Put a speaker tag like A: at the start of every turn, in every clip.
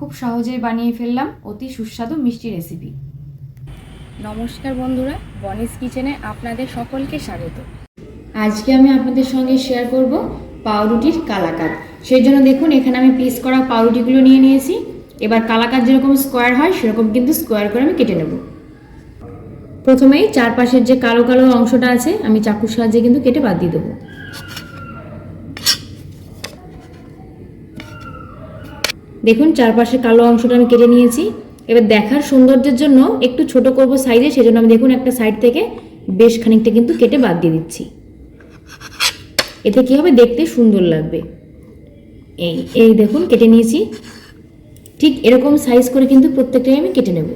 A: খুব সহজেই বানিয়ে ফেললাম অতি সুস্বাদু মিষ্টি রেসিপি নমস্কার বন্ধুরা বনিস কিচেনে আপনাদের সকলকে স্বাগত। আজকে আমি আপনাদের সঙ্গে শেয়ার করব পাউরুটির কালাকাত সেই জন্য দেখুন এখানে আমি পিস করা পাউরুটিগুলো নিয়ে নিয়েছি। এবার কালাকাত যেরকম স্কোয়ার হয় সেরকম কিন্তু স্কোয়ার করে আমি কেটে নেব। প্রথমেই চারপাশের যে কালো কালো অংশটা আছে আমি চাকুর সাহায্যে কিন্তু কেটে বাদ দিয়ে দেবো। দেখুন, চারপাশে কালো অংশটা আমি কেটে নিয়েছি। এবার দেখার সৌন্দর্যের জন্য একটু ছোট করব সাইজে, সেজন্য আমি দেখুন একটা সাইড থেকে বেশ খানিকটা কিন্তু কেটে বাদ দিয়ে দিচ্ছি। এতে কি হবে? দেখতে সুন্দর লাগবে। এই এই দেখুন, কেটে নিয়েছি। ঠিক এরকম সাইজ করে কিন্তু প্রত্যেকটাই আমি কেটে নেব।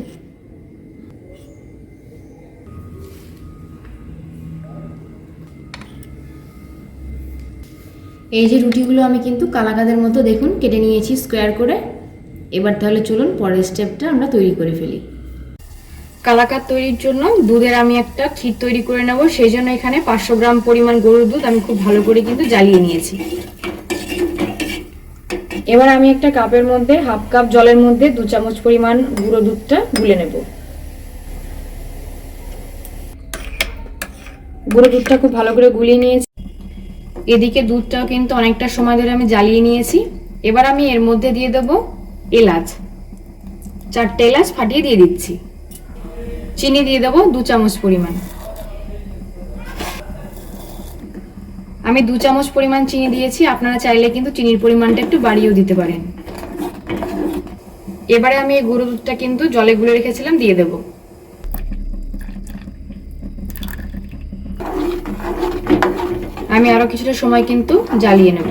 A: এই যে রুটিগুলো আমি কিন্তু কালাকাদের মতো দেখুন কেটে নিয়েছি স্কোয়ার করে। এবার তাহলে চলুন পরের স্টেপটা আমরা তৈরি করে ফেলি। কালাকাদ তৈরির জন্য দুধের আমি একটা ক্ষীর তৈরি করে নেব, সেই জন্য এখানে পাঁচশো গ্রাম পরিমাণ গরুর দুধ আমি খুব ভালো করে কিন্তু জ্বালিয়ে নিয়েছি। এবার আমি একটা কাপের মধ্যে হাফ কাপ জলের মধ্যে দু চামচ পরিমাণ গুঁড়ো দুধটা গুলে নেব। গুঁড়ো দুধটা খুব ভালো করে গুলিয়ে নিয়েছি। এদিকে দুধটাও কিন্তু অনেকটা সময় ধরে আমি জ্বালিয়ে নিয়েছি। এবার আমি এর মধ্যে দিয়ে দেব এলাচ। চারটে এলাচ ফাটিয়ে দিয়ে দিচ্ছি। চিনি দিয়ে দেবো দু চামচ পরিমাণ। আমি দু চামচ পরিমাণ চিনি দিয়েছি। আপনারা চাইলে কিন্তু চিনির পরিমাণটা একটু বাড়িয়েও দিতে পারেন। এবারে আমি এই গুঁড়ো দুধটা কিন্তু জলে গুলে রেখেছিলাম, দিয়ে দেবো। আমি আরও কিছুটা সময় কিন্তু জ্বালিয়ে নেব।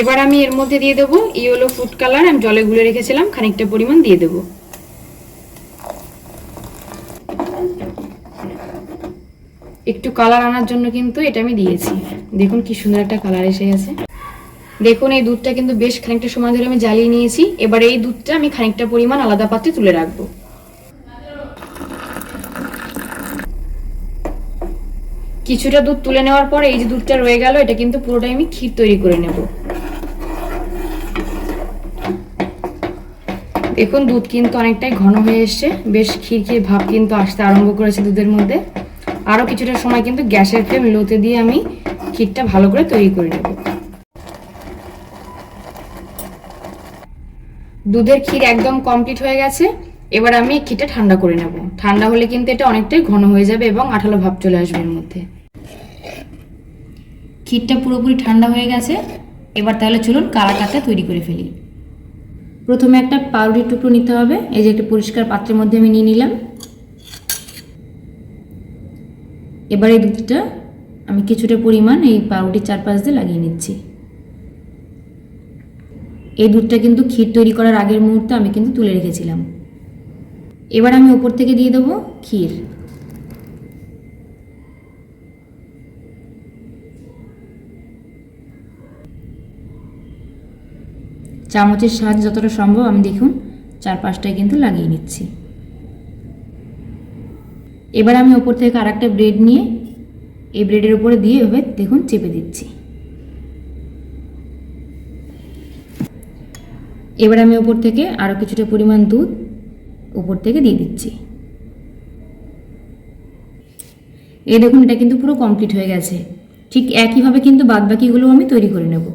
A: এবার আমি এর মধ্যে দিয়ে দেবো ইয়েলো ফুড কালার। আমি জলে গুলে রেখেছিলাম, খানিকটা পরিমাণ দিয়ে দেবো। একটু কালার আনার জন্য কিন্তু এটা আমি দিয়েছি। দেখুন কি সুন্দর একটা কালার এসে গেছে। দেখুন, এই দুধটা কিন্তু বেশ খানিকটা সময় ধরে আমি জ্বালিয়ে নিয়েছি। এবার এই দুধটা আমি খানিকটা পরিমাণ আলাদা পাত্রে তুলে রাখব। কিছুটা দুধ তুলে নেওয়ার পরে এই যে দুধটা রয়ে গেল, এটা কিন্তু পুরোটাই আমি ক্ষীর তৈরি করে নেব। দেখুন, দুধ কিন্তু অনেকটাই ঘন হয়ে এসছে। বেশ ক্ষীর ক্ষীর ভাব কিন্তু আসতে আরম্ভ করেছে দুধের মধ্যে। আরও কিছুটা সময় কিন্তু গ্যাসের ফ্লেম লোতে দিয়ে আমি ক্ষীরটা ভালো করে তৈরি করে নেব। দুধের ক্ষীর একদম কমপ্লিট হয়ে গেছে। এবার আমি ক্ষীরটা ঠান্ডা করে নেব। ঠান্ডা হলে কিন্তু এটা অনেকটাই ঘন হয়ে যাবে এবং আঠালো ভাব চলে আসবে এর মধ্যে। ক্ষীরটা পুরোপুরি ঠান্ডা হয়ে গেছে। এবার তাহলে চলুন কালাকাতটা তৈরি করে ফেলি। প্রথমে একটা পাউরুটির টুকরো নিতে হবে। এই যে একটা পরিষ্কার পাত্রের মধ্যে আমি নিয়ে নিলাম। এবার এই দুধটা আমি কিছুটা পরিমাণ এই পাউরুটির চারপাশ দিয়ে লাগিয়ে নিচ্ছি। এই দুধটা কিন্তু ক্ষীর তৈরি করার আগের মুহূর্তে আমি কিন্তু তুলে রেখেছিলাম। এবার আমি ওপর থেকে দিয়ে দেবো ক্ষীর। চামচের সাহায্যে যতটা সম্ভব আমি দেখুন চারপাশটায় কিন্তু লাগিয়ে নিচ্ছি। এবার আমি ওপর থেকে আর একটা ব্রেড নিয়ে এই ব্রেডের উপরে দিয়ে এভাবে দেখুন চেপে দিচ্ছি। এবার আমি ওপর থেকে আরও কিছুটা পরিমাণ দুধ উপর থেকে দিয়ে দিচ্ছি। এই দেখুন, এটা কিন্তু পুরো কমপ্লিট হয়ে গেছে। ঠিক একইভাবে কিন্তু বাদবাকিগুলো আমি তৈরি করে নেব।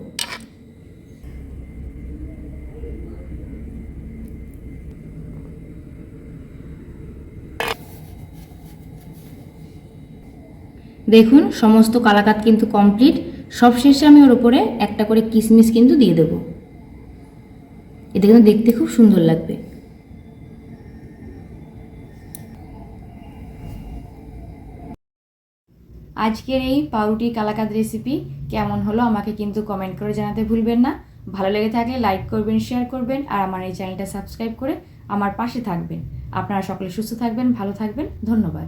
A: দেখুন, সমস্ত কালাকাত কিন্তু কমপ্লিট সবশেষে আমি ওর উপরে একটা করে কিশমিশ কিন্তু দিয়ে দেব। এটা কিন্তু দেখতে খুব সুন্দর লাগবে। আজকের এই পাউরুটি কালাকাদ রেসিপি কেমন হলো আমাকে কিন্তু কমেন্ট করে জানাতে ভুলবেন না। ভালো লেগে থাকলে লাইক করবেন শেয়ার করবেন আর আমার এই চ্যানেলটা সাবস্ক্রাইব করে আমার পাশে থাকবেন। আপনারা সকলে সুস্থ থাকবেন, ভালো থাকবেন। ধন্যবাদ।